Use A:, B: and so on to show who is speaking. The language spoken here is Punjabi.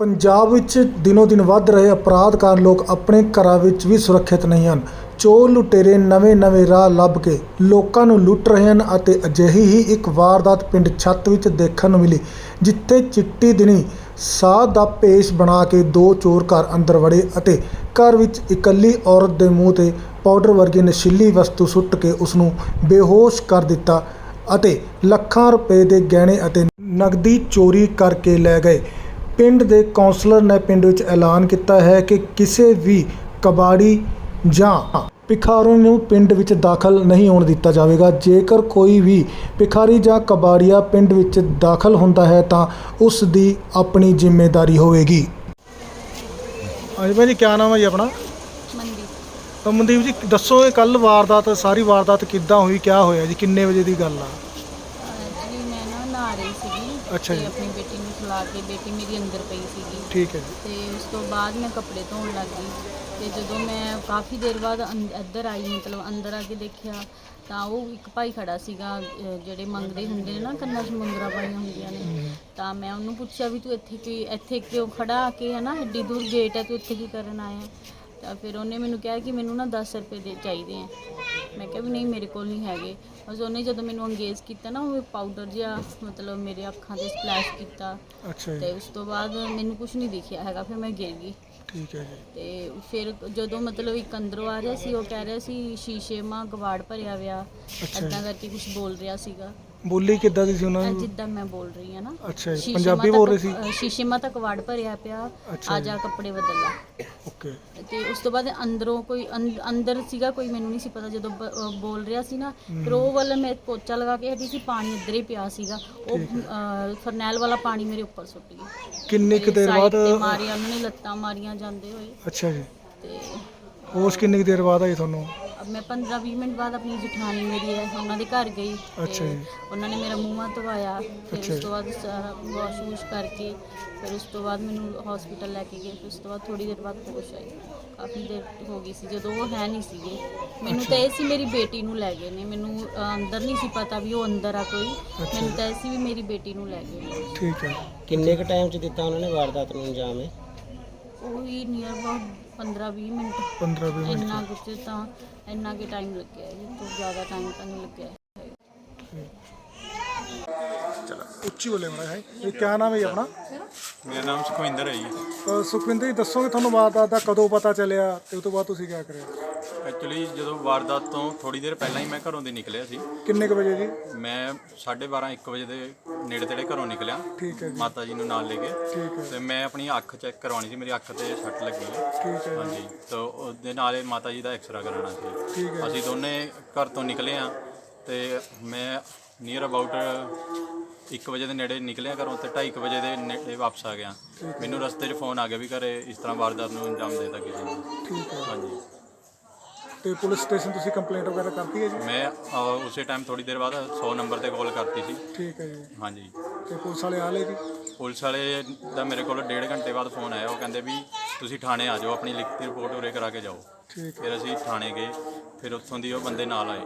A: ਪੰਜਾਬ ਵਿੱਚ ਦਿਨੋ ਦਿਨ ਵੱਧ ਰਹੇ ਅਪਰਾਧ ਕਾਰਨ ਲੋਕ ਆਪਣੇ ਘਰਾਂ ਵਿੱਚ ਵੀ ਸੁਰੱਖਿਅਤ ਨਹੀਂ ਹਨ। ਚੋਰ ਲੁਟੇਰੇ ਨਵੇਂ-ਨਵੇਂ ਰਾਹ ਲੱਭ ਕੇ ਲੋਕਾਂ ਨੂੰ ਲੁੱਟ ਰਹੇ ਹਨ ਅਤੇ ਅਜਿਹੀ ਹੀ ਇੱਕ ਵਾਰਦਾਤ ਪਿੰਡ ਛੱਤ ਵਿੱਚ ਦੇਖਣ ਨੂੰ ਮਿਲੀ, ਜਿੱਥੇ ਚਿੱਟੀ ਦਿਨੀ ਸਾਧ ਦਾ ਭੇਸ ਬਣਾ ਕੇ ਦੋ ਚੋਰ ਘਰ ਅੰਦਰ ਵੜੇ ਅਤੇ ਘਰ ਵਿੱਚ ਇਕੱਲੀ ਔਰਤ ਦੇ ਮੂੰਹ ਤੇ ਪਾਊਡਰ ਵਰਗੀ ਨਸ਼ੀਲੀ ਵਸਤੂ ਸੁੱਟ ਕੇ ਉਸ ਨੂੰ ਬੇਹੋਸ਼ ਕਰ ਦਿੱਤਾ ਅਤੇ ਲੱਖਾਂ ਰੁਪਏ ਦੇ ਗਹਿਣੇ ਅਤੇ ਨਗਦੀ ਚੋਰੀ ਕਰਕੇ ਲੈ ਗਏ। ਪਿੰਡ ਦੇ ਕੌਂਸਲਰ ਨੇ ਪਿੰਡ ਵਿੱਚ ਐਲਾਨ ਕੀਤਾ ਹੈ ਕਿ ਕਿਸੇ ਵੀ ਕਬਾੜੀ ਜਾਂ ਭਿਖਾਰੂ ਨੂੰ ਪਿੰਡ ਵਿੱਚ ਦਾਖਲ ਨਹੀਂ ਹੋਣ ਦਿੱਤਾ ਜਾਵੇਗਾ। ਜੇਕਰ ਕੋਈ ਵੀ ਭਿਖਾਰੀ ਜਾਂ ਕਬਾੜੀਆ ਪਿੰਡ ਵਿੱਚ ਦਾਖਲ ਹੁੰਦਾ ਹੈ ਤਾਂ ਉਸ ਦੀ ਆਪਣੀ ਜ਼ਿੰਮੇਵਾਰੀ ਹੋਵੇਗੀ। ਹਾਂਜੀ ਭਾਈ ਜੀ ਕੀ ਨਾਮ ਹੈ ਜੀ ਆਪਣਾ?
B: ਮੰਦੀ
A: ਤਾਂ ਮਨਦੀਪ ਜੀ ਦੱਸੋ ਇਹ ਕੱਲ ਵਾਰਦਾਤ ਸਾਰੀ ਵਾਰਦਾਤ ਕਿੱਦਾਂ ਹੋਈ ਕਿਆ ਹੋਇਆ ਜੀ? ਕਿੰਨੇ ਵਜੇ ਦੀ ਗੱਲ ਆ
B: ਐਕਚੁਅਲੀ ਮੈਂ ਨਾ ਨਹਾ ਰਹੀ ਸੀਗੀ
A: ਅੱਛਾ
B: ਤੇ
A: ਜੀ।
B: ਆਪਣੀ ਬੇਟੀ ਨੂੰ ਖਿਲਾ ਕੇ ਬੇਟੀ ਮੇਰੀ ਅੰਦਰ ਪਈ ਸੀਗੀ।
A: ਠੀਕ ਹੈ ਜੀ।
B: ਤੇ ਉਸ ਤੋਂ ਬਾਅਦ ਮੈਂ ਕੱਪੜੇ ਧੋਣ ਲੱਗ ਗਈ ਤੇ ਜਦੋਂ ਮੈਂ ਕਾਫੀ ਦੇਰ ਬਾਅਦ ਅੰ- ਇੱਧਰ ਆਈ ਮਤਲਬ ਅੰਦਰ ਆ ਕੇ ਦੇਖਿਆ ਤਾਂ ਉਹ ਇੱਕ ਭਾਈ ਖੜਾ ਸੀਗਾ ਅਹ ਜਿਹੜੇ ਮੰਗਦੇ ਹੁੰਦੇ ਨੇ ਨਾ ਕੰਨਾਂ 'ਚ ਮੁੰਦਰਾ ਪਾਈਆਂ ਹੁੰਦੀਆਂ ਨੇ। ਤਾਂ ਮੈਂ ਉਹਨੂੰ ਪੁੱਛਿਆ ਵੀ ਤੂੰ ਇੱਥੇ ਕੀ ਇੱਥੇ ਕਿਉਂ ਖੜਾ ਆ ਕੇ ਹੈ ਨਾ ਏਡੀ ਦੂਰ ਗੇਟ ਹੈ ਤੂੰ ਇੱਥੇ ਕੀ ਕਰਨ ਆਇਆ? ਤਾਂ ਫਿਰ ਉਹਨੇ ਮੈਨੂੰ ਕਿਹਾ ਕਿ ਮੈਨੂੰ ਨਾ 10 ਰੁਪਏ ਦੇ ਚਾਹੀਦੇ ਆ। ਮੈਂ ਕਿਹਾ ਵੀ ਨਹੀਂ ਮੇਰੇ ਕੋਲ ਨਹੀਂ ਹੈਗੇ। ਬਸ ਉਹਨੇ ਜਦੋਂ ਮੈਨੂੰ ਅੰਗੇਜ਼ ਕੀਤਾ ਨਾ ਉਹ ਪਾਊਡਰ ਜਿਹਾ ਮਤਲਬ ਮੇਰੇ ਅੱਖਾਂ ਤੇ ਸਪਲੈਸ਼ ਕੀਤਾ।
A: ਅੱਛਾ ਜੀ।
B: ਤੇ ਉਸ ਤੋਂ ਬਾਅਦ ਮੈਨੂੰ ਕੁਝ ਨਹੀਂ ਦਿਖਿਆ ਹੈਗਾ ਫਿਰ ਮੈਂ ਗਿਰ ਗਈ।
A: ਠੀਕ ਹੈ ਜੀ।
B: ਤੇ ਫਿਰ ਜਦੋਂ ਮਤਲਬ ਇੱਕ ਅੰਦਰੋਂ ਆ ਰਿਹਾ ਸੀ ਉਹ ਕਹਿ ਰਿਹਾ ਸੀ ਸ਼ੀਸ਼ੇ ਮਾ ਗਵਾੜ ਭਰਿਆ ਵਿਆ।
A: ਅੱਛਾ
B: ਕਰਕੇ ਕੁਝ ਬੋਲ ਰਿਹਾ ਸੀਗਾ।
A: ਬੋਲੀ ਕਿੱਦਾਂ ਦੀ ਸੀ ਉਹਨਾਂ ਨੂੰ?
B: ਜਿੱਦਾਂ ਮੈਂ ਬੋਲ ਰਹੀ ਹਾਂ ਨਾ।
A: ਅੱਛਾ ਜੀ
B: ਸ਼ੀਸ਼ੇ
A: ਪੰਜਾਬੀ
B: ਮਾ
A: ਬੋਲ ਰਹੇ ਸੀ?
B: ਅ, ਸ਼ੀਸ਼ੇ ਮਾ ਤਾਂ ਕਵਾੜ ਭਰਿਆ ਪਿਆ
A: ਅੱਛਾ
B: ਆ
A: ਜੀ।
B: ਜਾ ਕੱਪੜੇ ਬਦਲ ਲਾ।
A: ਓਕੇ।
B: ਤੇ ਉਸ ਤੋਂ ਬਾਅਦ ਅੰਦਰੋਂ ਕੋਈ ਅੰਦ- ਅੰਦਰ ਸੀਗਾ ਕੋਈ ਮੈਨੂੰ ਨਹੀਂ ਸੀ ਪਤਾ ਜਦੋਂ ਬ- ਬੋਲ ਰਿਹਾ ਸੀ ਨਾ ਫਿਰ ਉਹ ਵੱਲ ਮੈਂ ਪੋਚਾ ਲਗਾ ਕੇ ਹਟੀ ਸੀ ਪਾਣੀ ਇੱਧਰ ਹੀ ਪਿਆ ਸੀਗਾ। ਉਹ ਫਰਨੈਲ ਵਾਲਾ ਪਾਣੀ ਮੇਰੇ ਉੱਪਰ ਸੁੱਟ ਗਈ
A: ਕਿੰਨੀ ਕੁ ਦੇਰ ਬਾਅਦ
B: ਤੇ ਮਾਰਿਆ ਉਹਨਾਂ ਨੇ ਲੱਤਾਂ ਮਾਰੀਆਂ ਜਾਂਦੇ ਹੋਏ।
A: ਅੱਛਾ ਜੀ।
B: ਤੇ
A: ਹੋਸ਼ ਕਿੰਨੀ ਕੁ ਦੇਰ ਬਾਅਦ ਆਈ ਤੁਹਾਨੂੰ?
B: ਮੈਂ 15 20 ਮਿੰਟ ਬਾਅਦ ਆਪਣੀ ਜਠਾਣੀ ਮੇਰੀ ਹੈ ਉਹਨਾਂ ਦੇ ਘਰ ਗਈ ਤੇ
A: ਅੱਛਾ ਜੀ।
B: ਉਹਨਾਂ ਨੇ ਮੇਰਾ ਮੂੰਹ ਧਵਾਇਆ ਫਿਰ
A: ਅੱਛਾ
B: ਉਸ
A: ਜੀ।
B: ਤੋਂ ਬਾਅਦ ਸਾਰਾ ਵਾਸ਼ ਵੂਸ਼ ਕਰਕੇ ਫਿਰ ਉਸ ਤੋਂ ਬਾਅਦ ਮੈਨੂੰ ਹਸਪੀਟਲ ਲੈ ਕੇ ਗਏ ਫਿਰ ਉਸ ਤੋਂ ਬਾਅਦ ਥੋੜੀ ਦੇਰ ਬਾਅਦ ਹੋਸ਼ ਆਈ। ਕਾਫੀ ਦੇਰ ਹੋ ਗਈ ਸੀ ਜਦੋਂ ਉਹ ਹੈ ਨਹੀਂ ਸੀਗੇ। ਮੈਨੂੰ ਤਾਂ ਇਹ ਸੀ ਮੇਰੀ ਬੇਟੀ ਨੂੰ ਲੈ ਗਏ ਨੇ ਮੈਨੂੰ ਅ, ਅੰਦਰ ਨਹੀਂ ਸੀ ਪਤਾ ਵੀ ਉਹ ਅੰਦਰ ਆ ਕੋਈ। ਮੈਨੂੰ ਤਾਂ ਇਹ ਸੀ ਵੀ ਮੇਰੀ ਬੇਟੀ ਨੂੰ ਲੈ ਗਏ। ਨੇ
A: ਠੀਕ ਹੈ।
C: ਕਿੰਨੇ ਕ ਟਾਈਮ ਚ ਦਿੱਤਾ ਉਹਨਾਂ ਨੇ ਵਾਰਦਾਤ ਨੂੰ ਅੰਜਾਮ ਹੈ
B: ਉਹ ਹੀ ਨੀਅਰ ਅਬਾਊਟ 15 20 ਮਿੰਟ।
A: 15 20 ਮਿੰਟ।
B: ਇੰਨਾ ਕੁਝ ਤਾਂ ਇੰਨਾ ਕਿ ਟਾਈਮ ਲੱਗਿਆ ਜੀ ਤੋਂ ਜ਼ਿਆਦਾ ਟਾਈਮ ਤਾਂ ਨਹੀਂ ਲੱਗਿਆ।
A: ਉੱਚੀ ਬੋਲੇ ਮੜਾ ਹੈ ਇਹ ਕਿਆ ਨਾਮ ਹੈ ਜੀ ਆਪਣਾ?
D: ਮੇਰਾ ਨਾਮ ਸੁਖਵਿੰਦਰ ਹੈ ਜੀ।
A: ਸੁਖਵਿੰਦਰ ਜੀ ਦੱਸੋਗੇ ਤੁਹਾਨੂੰ ਵਾਰਦਾਤ ਦਾ ਕਦੋਂ ਪਤਾ ਚੱਲਿਆ ਤੇ ਉਸ ਤੋਂ ਬਾਅਦ ਤੁਸੀਂ ਕਿਆ ਕਰਿਆ?
D: ਐਕਚੁਅਲੀ ਜਦੋਂ ਵਾਰਦਾਤ ਤੋਂ ਥੋੜੀ ਦੇਰ ਪਹਿਲਾਂ ਹੀ ਮੈਂ ਘਰੋਂ ਦੀ ਨਿਕਲਿਆ ਸੀ।
A: ਕਿੰਨੇ ਕੁ ਵਜੇ ਜੀ?
D: ਮੈਂ 12:30 1 ਵਜੇ ਦੇ ਨੇੜੇ ਤੇੜੇ ਘਰੋਂ ਨਿਕਲਿਆ।
A: ਠੀਕ ਹੈ ਜੀ।
D: ਮਾਤਾ ਜੀ ਨੂੰ ਨਾਲ ਲੈ ਕੇ।
A: ਠੀਕ ਹੈ।
D: ਤੇ ਮੈਂ ਆਪਣੀ ਅੱਖ ਚੈੱਕ ਕਰਵਾਉਣੀ ਸੀ ਮੇਰੀ ਅੱਖ ਤੇ ਸੱਟ ਲੱਗੀ ਹੈ।
A: ਠੀਕ ਹੈ
D: ਹਾਂਜੀ ਤਾਂ ਉਹਦੇ ਨਾਲ ਮਾਤਾ ਜੀ ਦਾ ਐਕਸਰਾ ਕਰਾਉਣਾ ਸੀ।
A: ਠੀਕ ਹੈ
D: ਅਸੀਂ ਦੋਨੇ ਘਰ ਤੋਂ ਨਿਕਲੇ ਆ ਤੇ ਮੈਂ ਨੀਅਰ ਅਬਾਊਟ 1 ਵਜੇ ਦੇ ਨੇੜੇ ਨਿਕਲਿਆ ਘਰੋਂ ਤੇ 2:30 ਵਜੇ ਦੇ ਨੇੜੇ ਵਾਪਸ ਆ ਗਿਆ। ਮੈਨੂੰ ਰਸਤੇ 'ਚ ਫੋਨ ਆ ਗਿਆ ਵੀ ਘਰੇ ਇਸ ਤਰ੍ਹਾਂ ਵਾਰਦਾਤ ਨੂੰ ਅੰਜਾਮ ਦੇ ਦਿੱਤਾ ਕਿਸੇ ਨੇ।
A: ਠੀਕ ਹੈ।
D: ਹਾਂਜੀ।
A: ਤੇ ਪੁਲਿਸ ਸਟੇਸ਼ਨ ਤੁਸੀਂ ਕੰਪਲੇਂਟ ਵਗੈਰਾ ਕਰਤੀ ਹੈ ਜੀ?
D: ਮੈਂ ਅ, ਉਸੇ ਟਾਈਮ ਥੋੜੀ ਦੇਰ ਬਾਅਦ 100 ਨੰਬਰ ਤੇ ਕਾਲ ਕਰਤੀ ਸੀ।
A: ਠੀਕ ਹੈ ਜੀ।
D: ਹਾਂਜੀ।
A: ਤੇ ਪੁਲਿਸ ਵਾਲੇ ਆ ਲਏ ਜੀ?
D: ਪੁਲਿਸ ਵਾਲੇ ਦਾ ਮੇਰੇ ਕੋਲ ਡੇਢ ਘੰਟੇ ਬਾਅਦ ਫੋਨ ਆਇਆ। ਉਹ ਕਹਿੰਦੇ ਵੀ ਤੁਸੀਂ ਥਾਣੇ ਆ ਜਾਓ ਆਪਣੀ ਲਿਖਤੀ ਰਿਪੋਰਟ ਉਰੇ ਕਰਾ ਕੇ ਜਾਓ।
A: ਠੀਕ ਹੈ।
D: ਫਿਰ ਅਸੀਂ ਥਾਣੇ ਗਏ। ਫਿਰ ਉੱਥੋਂ ਦੀ ਉਹ ਬੰਦੇ ਨਾਲ ਆਏ।